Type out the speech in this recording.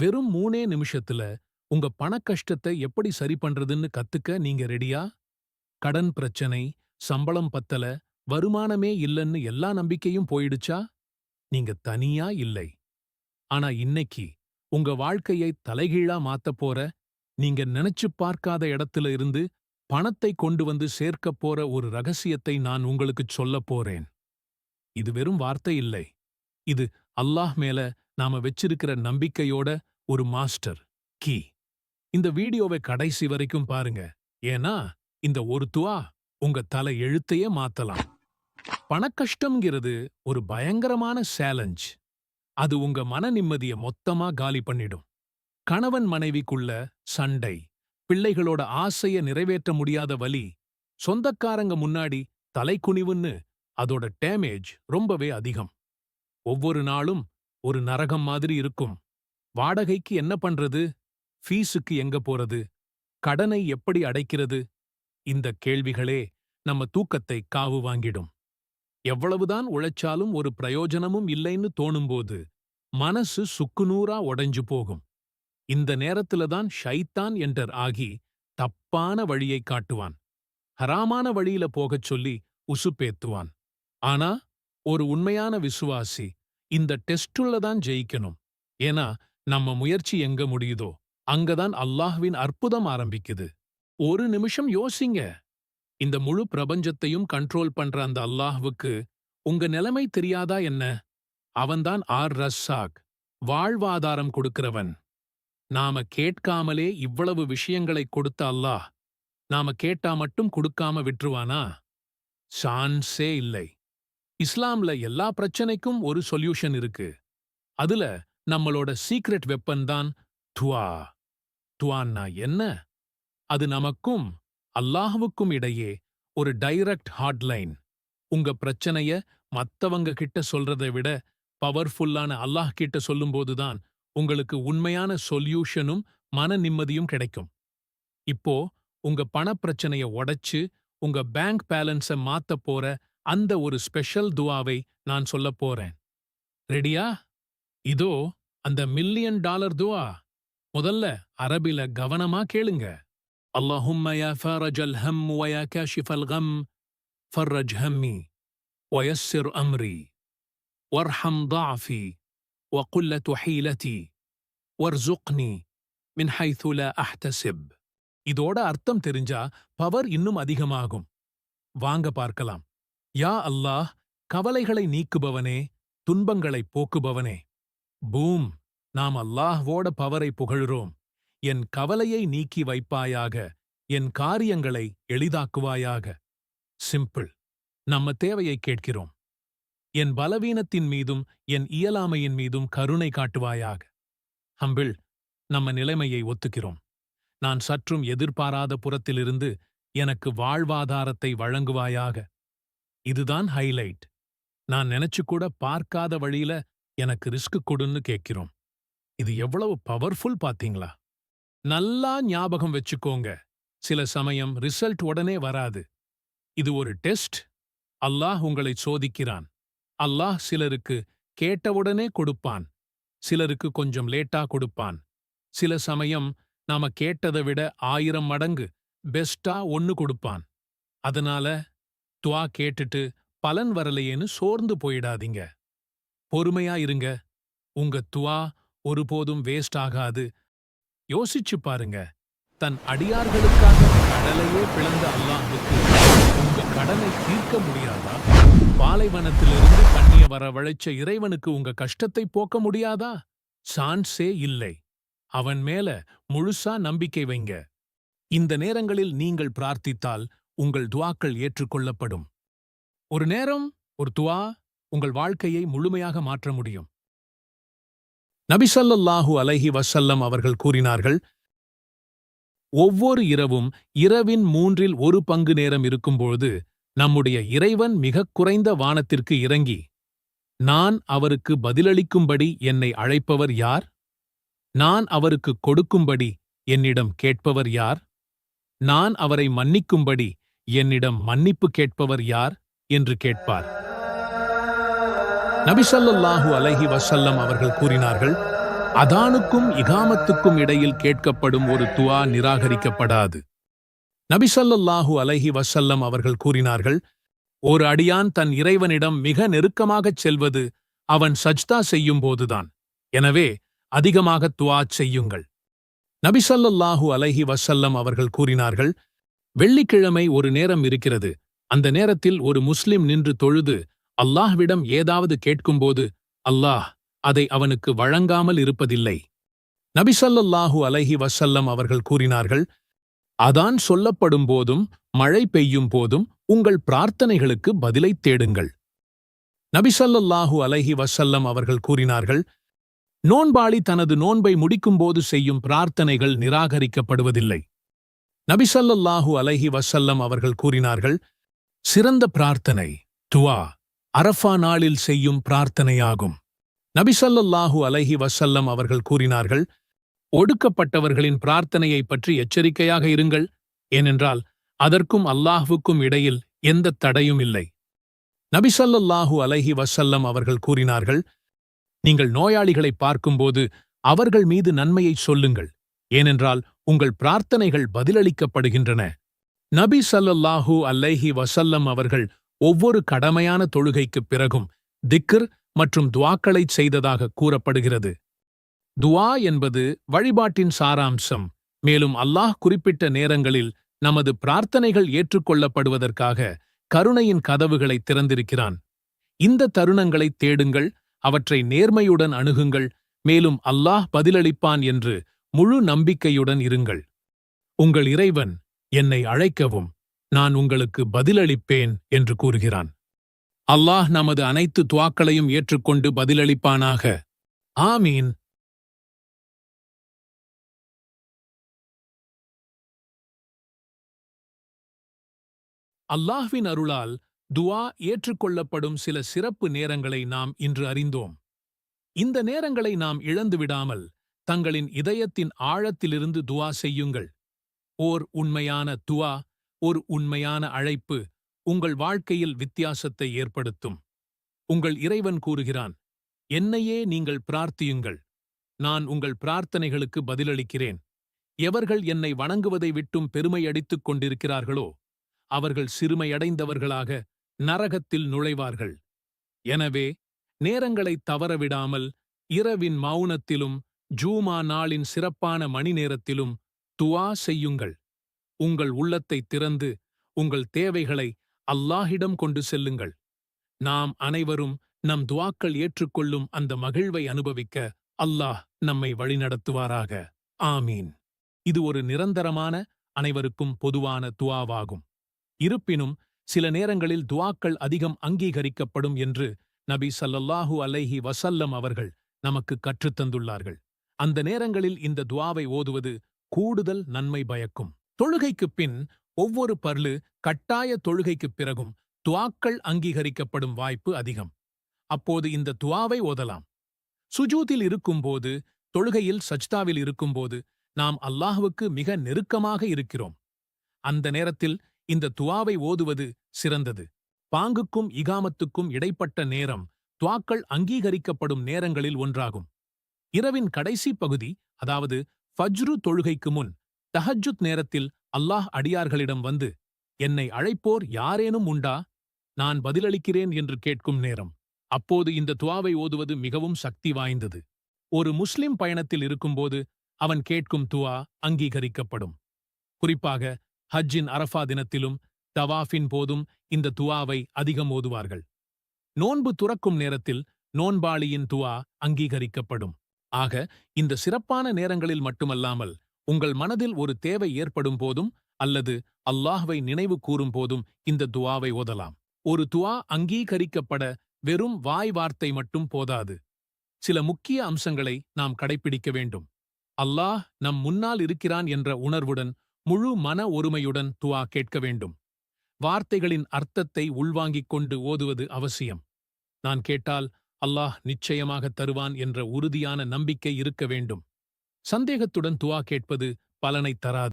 வெறும் மூணே நிமிஷத்துல உங்க பணக்கஷ்டத்தை எப்படி சரி பண்றதுன்னு கத்துக்க நீங்க ரெடியா? கடன் பிரச்சனை சம்பளம் பத்தல வருமானமே இல்லைன்னு எல்லா நம்பிக்கையும் போயிடுச்சா? நீங்க தனியா இல்லை. ஆனா இன்னைக்கு உங்க வாழ்க்கையை தலைகீழா மாத்தப் போற நீங்க நினைச்சு பார்க்காத இடத்துல இருந்து பணத்தை கொண்டு வந்து சேர்க்கப் போற ஒரு ரகசியத்தை நான் உங்களுக்குச் சொல்லப் போறேன். இது வெறும் வார்த்தை இல்லை. இது அல்லாஹ் மேல நாம வச்சிருக்கிற நம்பிக்கையோட ஒரு மாஸ்டர் கீ. இந்த வீடியோவை கடைசி வரைக்கும் பாருங்க. ஏன்னா இந்த ஒரு துவா உங்க தலை எழுத்தையே மாத்தலாம். பணக்கஷ்டம்ங்கிறது ஒரு பயங்கரமான சேலஞ்ச். அது உங்க மன நிம்மதிய மொத்தமா காலி பண்ணிடும். கணவன் மனைவிக்குள்ள சண்டை பிள்ளைகளோட ஆசைய நிறைவேற்ற முடியாத வலி சொந்தக்காரங்க முன்னாடி தலைக்குனிவுன்னு அதோட டேமேஜ் ரொம்பவே அதிகம். ஒவ்வொரு நாளும் ஒரு நரகம் மாதிரி இருக்கும். வாடகைக்கு என்ன பண்றது? ஃபீஸுக்கு எங்க போறது? கடனை எப்படி அடைக்கிறது? இந்த கேள்விகளே நம்ம தூக்கத்தை காவு வாங்கிடும். எவ்வளவுதான் உழைச்சாலும் ஒரு பிரயோஜனமும் இல்லைன்னு தோணும்போது மனசு சுக்குநூறா உடைஞ்சு போகும். இந்த நேரத்துல தான் ஷைத்தான் என்டர் ஆகி தப்பான வழியை காட்டுவான். ஹராமான வழியில போகச் சொல்லி உசுப்பேத்துவான். ஆனா ஒரு உண்மையான விசுவாசி இந்த டெஸ்டுள்ள தான் ஜெயிக்கணும். ஏன்னா நம்ம முயற்சி எங்க முடியுதோ அங்கதான் அல்லாஹ்வின் அற்புதம் ஆரம்பிக்குது. ஒரு நிமிஷம் யோசிங்க. இந்த முழு பிரபஞ்சத்தையும் கண்ட்ரோல் பண்ற அந்த அல்லாஹ்வுக்கு உங்க நிலைமை தெரியாதா என்ன? அவன்தான் ஆர் ரஸ்ஸாக் வாழ்வாதாரம் கொடுக்கிறவன். நாம கேட்காமலே இவ்வளவு விஷயங்களை கொடுத்த அல்லாஹ் நாம கேட்டா மட்டும் கொடுக்காம விட்டுருவானா? சான்ஸே இல்லை. இஸ்லாம்ல எல்லா பிரச்சனைக்கும் ஒரு சொல்யூஷன் இருக்கு. அதுல நம்மளோட சீக்ரெட் வெப்பன் தான் துவா. துவான்னா என்ன? அது நமக்கும் அல்லாஹுவுக்கும் இடையே ஒரு டைரக்ட் ஹாட்லைன் உங்க பிரச்சனைய மத்தவங்க கிட்ட சொல்றதை விட பவர்ஃபுல்லான அல்லாஹ் கிட்ட சொல்லும்போதுதான் உங்களுக்கு உண்மையான சொல்யூஷனும் மன நிம்மதியும் கிடைக்கும். இப்போ உங்க பணப்பிரச்சனைய உடைச்சு உங்க பேங்க் பேலன்ஸ மாத்த போற அந்த ஒரு ஸ்பெஷல் துவாவை நான் சொல்லப் போறேன். ரெடியா இதோ அந்த மில்லியன் டாலர் துவா முதல்ல அரபில கவனமா கேளுங்க اللهم يا فارج الهم ويا كاشف الغم فرج همي ويسر امري وارحم ضعفي وقله حيلتي وارزقني من حيث لا احتسب இதோட அர்த்தம் தெரிஞ்சா பவர் இன்னும் அதிகமாகும் வாங்க பார்க்கலாம் யா அல்லாஹ் கவலைகளை நீக்குபவனே துன்பங்களை போக்குபவனே பூம் நாம் அல்லாஹ்வோட பவரை புகழ்கிறோம் என் கவலையை நீக்கி வைப்பாயாக என் காரியங்களை எளிதாக்குவாயாக. சிம்பிள் நம்ம தேவையை கேட்கிறோம். என் பலவீனத்தின் மீதும் என் இயலாமையின் மீதும் கருணை காட்டுவாயாக. ஹம்பிள் நம்ம நிலைமையை ஒத்துக்கிறோம். நான் சற்றும் எதிர்பாராத புறத்திலிருந்து எனக்கு வாழ்வாதாரத்தை வழங்குவாயாக. இதுதான் ஹைலைட் நான் நினைச்சு கூட பார்க்காத வழியில எனக்கு ரிஸ்க் கொடுன்னு கேட்கிறோம். இது எவ்வளவு பவர்ஃபுல் பாத்தீங்களா நல்லா ஞாபகம் வச்சுக்கோங்க. சில சமயம் ரிசல்ட் உடனே வராது. இது ஒரு டெஸ்ட் அல்லாஹ் உங்களை சோதிக்கிறான். அல்லாஹ் சிலருக்கு கேட்டவுடனே கொடுப்பான். சிலருக்கு கொஞ்சம் லேட்டா கொடுப்பான். சில சமயம் நாம கேட்டதை விட ஆயிரம் மடங்கு பெஸ்டா ஒன்னு கொடுப்பான். அதனால துவா கேட்டுட்டு பலன் வரலையேன்னு சோர்ந்து போயிடாதீங்க. பொறுமையா இருங்க. உங்க துவா ஒருபோதும் வேஸ்ட் ஆகாது. யோசிச்சு பாருங்க. தன் அடியார்களுக்காக கடலையே பிளந்த அல்லாஹுக்கு உங்க கடனை தீர்க்க முடியாதா? பாலைவனத்திலிருந்து கண்ணிய வர வளைச்ச இறைவனுக்கு உங்க கஷ்டத்தை போக்க முடியாதா? சான்ஸே இல்லை. அவன் மேல முழுசா நம்பிக்கை வைங்க. இந்த நேரங்களில் நீங்கள் பிரார்த்தித்தால் உங்கள் துவாக்கள் ஏற்றுக்கொள்ளப்படும். ஒரு நேரம் ஒரு துவா உங்கள் வாழ்க்கையை முழுமையாக மாற்ற முடியும். நபிசல்லாஹூ அலைஹி வசல்லம் அவர்கள் கூறினார்கள் ஒவ்வொரு இரவும் இரவின் மூன்றில் ஒரு பங்கு நேரம் இருக்கும்பொழுது நம்முடைய இறைவன் மிகக் குறைந்த வானத்திற்கு இறங்கி நான் அவருக்கு பதிலளிக்கும்படி என்னை அழைப்பவர் யார்? நான் அவருக்கு கொடுக்கும்படி என்னிடம் கேட்பவர் யார்? நான் அவரை மன்னிக்கும்படி என்னிடம் மன்னிப்பு கேட்பவர் யார்? என்று கேட்பார். நபிசல்லாஹு அலஹி வசல்லம் அவர்கள் கூறினார்கள் அதானுக்கும் இகாமத்துக்கும் இடையில் கேட்கப்படும் ஒரு துவா நிராகரிக்கப்படாது. நபிசல்லாஹு அலஹி வசல்லம் அவர்கள் கூறினார்கள் ஒரு அடியான் தன் இறைவனிடம் மிக நெருக்கமாகச் செல்வது அவன் சஜ்தா செய்யும் போதுதான். எனவே அதிகமாக துவா செய்யுங்கள். நபிசல்லாஹு அலைஹி வசல்லம் அவர்கள் கூறினார்கள் வெள்ளிக்கிழமை ஒரு நேரம் இருக்கிறது. அந்த நேரத்தில் ஒரு முஸ்லிம் நின்று தொழுது அல்லாஹ்விடம் ஏதாவது கேட்கும்போது அல்லாஹ் அதை அவனுக்கு வழங்காமல் இருப்பதில்லை. நபிசல்லாஹு அலைஹி வசல்லம் அவர்கள் கூறினார்கள் அதான் சொல்லப்படும் போதும் மழை பெய்யும் போதும் உங்கள் பிரார்த்தனைகளுக்கு பதிலைத் தேடுங்கள். நபிசல்லாஹு அலைஹி வசல்லம் அவர்கள் கூறினார்கள் நோன்பாளி தனது நோன்பை முடிக்கும்போது செய்யும் பிரார்த்தனைகள் நிராகரிக்கப்படுவதில்லை. நபிசல்லாஹு அலைஹி வசல்லம் அவர்கள் கூறினார்கள் சிறந்த பிரார்த்தனை துவா அரஃபா நாளில் செய்யும் பிரார்த்தனையாகும். நபிசல்லாஹு அலைஹி வசல்லம் அவர்கள் கூறினார்கள் ஒடுக்கப்பட்டவர்களின் பிரார்த்தனையை பற்றி எச்சரிக்கையாக இருங்கள். ஏனென்றால் அதற்கும் அல்லாஹுக்கும் இடையில் எந்த தடையும் இல்லை. நபிசல்லாஹு அலைஹி வசல்லம் அவர்கள் கூறினார்கள் நீங்கள் நோயாளிகளை பார்க்கும்போது அவர்கள் மீது நன்மையை சொல்லுங்கள். ஏனென்றால் உங்கள் பிரார்த்தனைகள் பதிலளிக்கப்படுகின்றன. நபி சல்லல்லாஹூ அல்லைஹி வசல்லம் அவர்கள் ஒவ்வொரு கடமையான தொழுகைக்குப் பிறகும் திக்ர் மற்றும் துவாக்களைச் செய்ததாக கூறப்படுகிறது. துவா என்பது வழிபாட்டின் சாராம்சம். மேலும் அல்லாஹ் குறிப்பிட்ட நேரங்களில் நமது பிரார்த்தனைகள் ஏற்றுக்கொள்ளப்படுவதற்காக கருணையின் கதவுகளை திறந்திருக்கிறான். இந்த தருணங்களைத் தேடுங்கள் அவற்றை நேர்மையுடன் அணுகுங்கள் மேலும் அல்லாஹ் பதிலளிப்பான் என்று முழு நம்பிக்கையுடன் இருங்கள். உங்கள் இறைவன் என்னை அழைக்கவும். நான் உங்களுக்கு பதிலளிப்பேன் என்று கூறுகிறான். அல்லாஹ் நமது அனைத்து துவாக்களையும் ஏற்றுக்கொண்டு பதிலளிப்பானாக. ஆமீன். அல்லாஹ்வின் அருளால் துவா ஏற்றுக்கொள்ளப்படும் சில சிறப்பு நேரங்களை நாம் இன்று அறிந்தோம். இந்த நேரங்களை நாம் இழந்துவிடாமல் தங்களின் இதயத்தின் ஆழத்திலிருந்து துவா செய்யுங்கள். ஓர் உண்மையான துவா ஒரு உண்மையான அழைப்பு உங்கள் வாழ்க்கையில் வித்தியாசத்தை ஏற்படுத்தும். உங்கள் இறைவன் கூறுகிறான் என்னையே நீங்கள் பிரார்த்தியுங்கள். நான் உங்கள் பிரார்த்தனைகளுக்கு பதிலளிக்கிறேன். எவர்கள் என்னை வணங்குவதை விட்டும் பெருமையடித்துக் கொண்டிருக்கிறார்களோ அவர்கள் சிறுமையடைந்தவர்களாக நரகத்தில் நுழைவார்கள். எனவே நேரங்களை தவறவிடாமல் இரவின் மௌனத்திலும் ஜூமா நாளின் சிறப்பான மணி நேரத்திலும் துவா செய்யுங்கள். உங்கள் உள்ளத்தை திறந்து உங்கள் தேவைகளை அல்லாஹிடம் கொண்டு செல்லுங்கள். நாம் அனைவரும் நம் துவாக்கள் ஏற்றுக்கொள்ளும் அந்த மகிழ்வை அனுபவிக்க அல்லாஹ் நம்மை வழிநடத்துவாராக. ஆமீன். இது ஒரு நிரந்தரமான அனைவருக்கும் பொதுவான துவாவாகும். இருப்பினும் சில நேரங்களில் துவாக்கள் அதிகம் அங்கீகரிக்கப்படும் என்று நபி சல்லல்லாஹு அலைஹி வசல்லம் அவர்கள் நமக்கு கற்றுத்தந்துள்ளார்கள் அந்த நேரங்களில் இந்த துவாவை ஓதுவது கூடுதல் நன்மை பயக்கும். தொழுகைக்குப் பின் ஒவ்வொரு பர்லு கட்டாய தொழுகைக்குப் பிறகும் துவாக்கள் அங்கீகரிக்கப்படும் வாய்ப்பு அதிகம். அப்போது இந்த துவாவை ஓதலாம். சுஜூத்தில் இருக்கும்போது தொழுகையில் சஜ்தாவில் இருக்கும்போது நாம் அல்லாஹுவுக்கு மிக நெருக்கமாக இருக்கிறோம். அந்த நேரத்தில் இந்த துவாவை ஓதுவது சிறந்தது. பாங்குக்கும் இகாமத்துக்கும் இடைப்பட்ட நேரம் துவாக்கள் அங்கீகரிக்கப்படும் நேரங்களில் ஒன்றாகும். இரவின் கடைசி பகுதி அதாவது ஃபஜ்ரு தொழுகைக்கு முன் தஹஜுத் நேரத்தில் அல்லாஹ் அடியார்களிடம் வந்து என்னை அழைப்போர் யாரேனும் உண்டா? நான் பதிலளிக்கிறேன் என்று கேட்கும் நேரம். அப்போது இந்த துவாவை ஓதுவது மிகவும் சக்தி வாய்ந்தது. ஒரு முஸ்லிம் பயணத்தில் இருக்கும்போது அவன் கேட்கும் துவா அங்கீகரிக்கப்படும். குறிப்பாக ஹஜ்ஜின் அரஃபா தினத்திலும் தவாஃபின் போதும் இந்த துவாவை அதிகம் ஓதுவார்கள். நோன்பு துறக்கும் நேரத்தில் நோன்பாளியின் துவா அங்கீகரிக்கப்படும். ஆக இந்த சிறப்பான நேரங்களில் மட்டுமல்லாமல் உங்கள் மனதில் ஒரு தேவை ஏற்படும் போதும் அல்லது அல்லாஹ்வை நினைவு கூறும் போதும் இந்த துவாவை ஓதலாம். ஒரு துவா அங்கீகரிக்கப்பட வெறும் வாய் வார்த்தை மட்டும் போதாது. சில முக்கிய அம்சங்களை நாம் கடைப்பிடிக்க வேண்டும். அல்லாஹ் நம் முன்னால் இருக்கிறான் என்ற உணர்வுடன் முழு மன ஒருமையுடன் துவா கேட்க வேண்டும். வார்த்தைகளின் அர்த்தத்தை உள்வாங்கிக் கொண்டு ஓதுவது அவசியம். நான் கேட்டால் அல்லாஹ் நிச்சயமாக தருவான் என்ற உறுதியான நம்பிக்கை இருக்க வேண்டும். சந்தேகத்துடன் துவா கேட்பது பலனைத் தராது.